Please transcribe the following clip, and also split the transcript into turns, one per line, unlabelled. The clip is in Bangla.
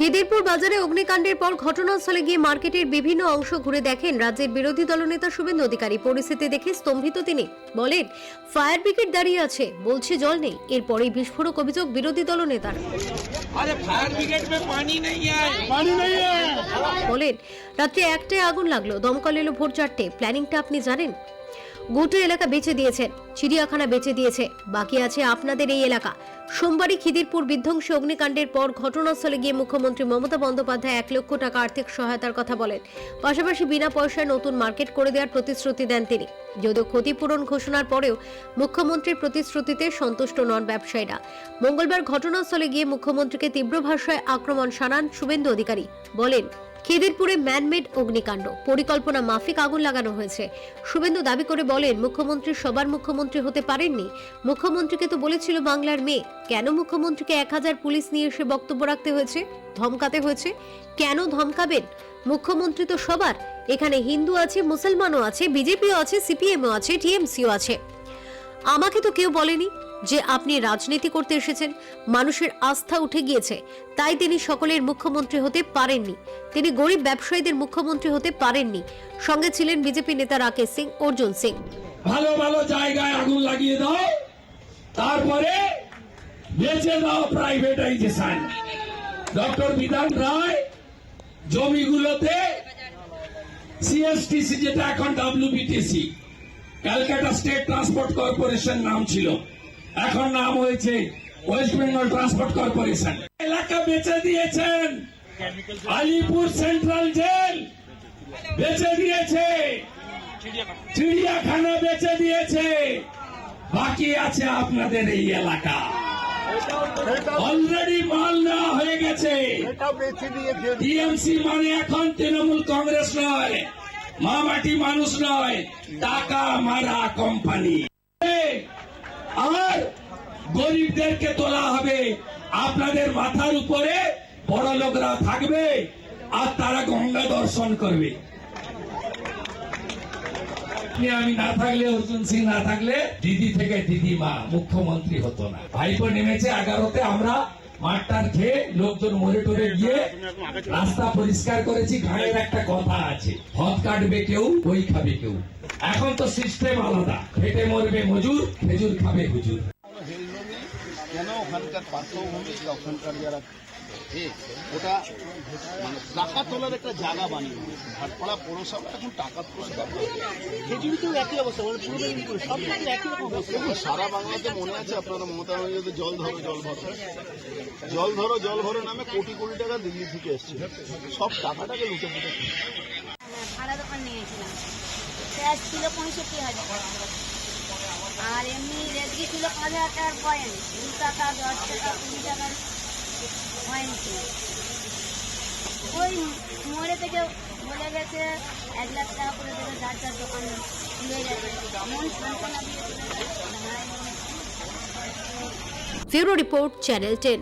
খিদিরপুর বাজারে অগ্নিকাণ্ডের পর ঘটনাস্থলে গিয়ে মার্কেটের বিভিন্ন অংশ ঘুরে দেখেন রাজ্যের বিরোধী দলনেতা শুভেন্দু অধিকারী। পরিস্থিতি দেখে স্তম্ভিত তিনি। বলেন ফায়ার ব্রিগেড দাঁড়িয়ে আছে বলছে জল নেই। এরপরে বিস্ফোরক অভিযোগ বিরোধী দলনেতার বলেন রাত্রে একটাই আগুন লাগল দমকল এলো ভোর চারটে। প্ল্যানিংটা আপনি জানেন? গোটা এলাকা বেচে দিয়েছেন চিড়িয়াখানা বেচে দিয়েছে, বাকি আছে আপনাদের এই এলাকা। সোমবারই খিদিরপুর বিধ্বংসী অগ্নিকাণ্ডের পর ঘটনাস্থলে গিয়ে মুখ্যমন্ত্রী মমতা বন্দ্যোপাধ্যায় এক লক্ষ টাকা আর্থিক সহায়তার কথা বলেন। পাশাপাশি বিনা পয়সায় নতুন মার্কেট করে দেওয়ার প্রতিশ্রুতি দেন তিনি। যদিও ক্ষতিপূরণ ঘোষণার পরেও মুখ্যমন্ত্রীর প্রতিশ্রুতিতে সন্তুষ্ট নন ব্যবসায়ীরা। মঙ্গলবার ঘটনাস্থলে গিয়ে মুখ্যমন্ত্রীকে তীব্র ভাষায় আক্রমণ শানান শুভেন্দু অধিকারী বলেন খিদিরপুরে ম্যানমেড অগ্নিকাণ্ড। পরিকল্পনা মাফিক আগুন লাগানো হয়েছে। শুভেন্দু দাবি করে বলেন, মুখ্যমন্ত্রী সবার মুখ্যমন্ত্রী হতে পারেননি। মুখ্যমন্ত্রীকে তো বলেছিল বাংলার মেয়ে। কেন মুখ্যমন্ত্রীকে এক হাজার পুলিশ নিয়ে এসে বক্তব্য রাখতে হয়েছে? ধমকাতে হয়েছে? কেন ধমকাবেন? মুখ্যমন্ত্রী তো সবার। এখানে হিন্দু আছে, মুসলমানও আছে, বিজেপিও আছে, সিপিএমও আছে, টিএমসিও আছে। আমাকে তো কেউ বলেনি। যে আপনি রাজনীতি করতে এসেছেন, মানুষের আস্থা উঠে গিয়েছে, তাই তিনি সকলের মুখ্যমন্ত্রী হতে পারেননি। তিনি গরিব ব্যবসায়ীদের মুখ্যমন্ত্রী হতে পারেননি। সঙ্গে ছিলেন বিজেপি নেতা রাকেশ সিং, অর্জুন সিং।
ভালো ভালো জায়গায় আগুন লাগিয়ে দাও, তারপরে বেঁচে দাও প্রাইভেটাইজেশন ডক্টর বিধান রায় জমিগুলোতে সিএসটিসি যেটা এখন WBTC Calcutta state transport corporation নাম ছিল। এখন নাম হয়েছে ওয়েস্ট বেঙ্গল ট্রান্সপোর্ট কর্পোরেশন। এলাকা বেচে দিয়েছেন। আলিপুর সেন্ট্রাল জেল বেচে দিয়েছে। চিড়িয়াখানা বেচে দিয়েছে। বাকি আছে আপনাদের এই এলাকা। অলরেডি মাল নেওয়া হয়ে গেছে। টিএমসি মানে এখন তৃণমূল কংগ্রেস নয় মামাটি মানুষ নয় টাকা মারা কোম্পানি। গরিবদেরকে তোলা হবে। আপনাদের মাথার উপরে বড় লোকরা থাকবে আর তারা গঙ্গা দর্শন করবে। আমি না থাকলে, অর্জুন সিং না থাকলে দিদি থেকে দিদিমা মুখ্যমন্ত্রী হতো না। ভাইপো নেমেছে এগারোতে, আমরা মাঠটার খেয়ে লোকজন মরে টরে গিয়ে রাস্তা পরিষ্কার করেছি। গানের একটা কথা আছে, হদ কাটবে কেউ, বই খাবে কেউ। এখন তো সিস্টেম আলাদা। খেটে মরবে মজুর, খেজুর খাবে হুজুর।
ওখানকার পার্শ্বভূমি বা ওখানকার যারা ওটা মানে টাকা তোলার একটা জায়গা বানিয়ে। ভাটপাড়া পৌরসভা এখন টাকা
খেজুরিতেও একই অবস্থা মানে পুরো সব কিছু একই রকম অবস্থা।
দেখুন সারা বাংলাতে মনে আছে আপনারা মমতা ব্যানার্জি জল ধরো জল ভরো জল ধরো জল ভরো নামে কোটি কোটি টাকা দিল্লি থেকে এসছে। সব টাকাটাকে লুটে ফুটে
ভাড়া দোকান নিয়েছিলাম। ছিল পঁয়ষট্টি হাজার। আর এমনি রেজকি ছিল পাঁচ হাজার টাকার কয়েন দু টাকা, দশ টাকা, কুড়ি টাকার কয়েন ছিল। ওই মোড়ে থেকে বলে গেছে, এক লাখ টাকা করে দেবে, যার দোকান খুলে যাবে। মন
দিয়ে রিপোর্ট চ্যানেল টেন।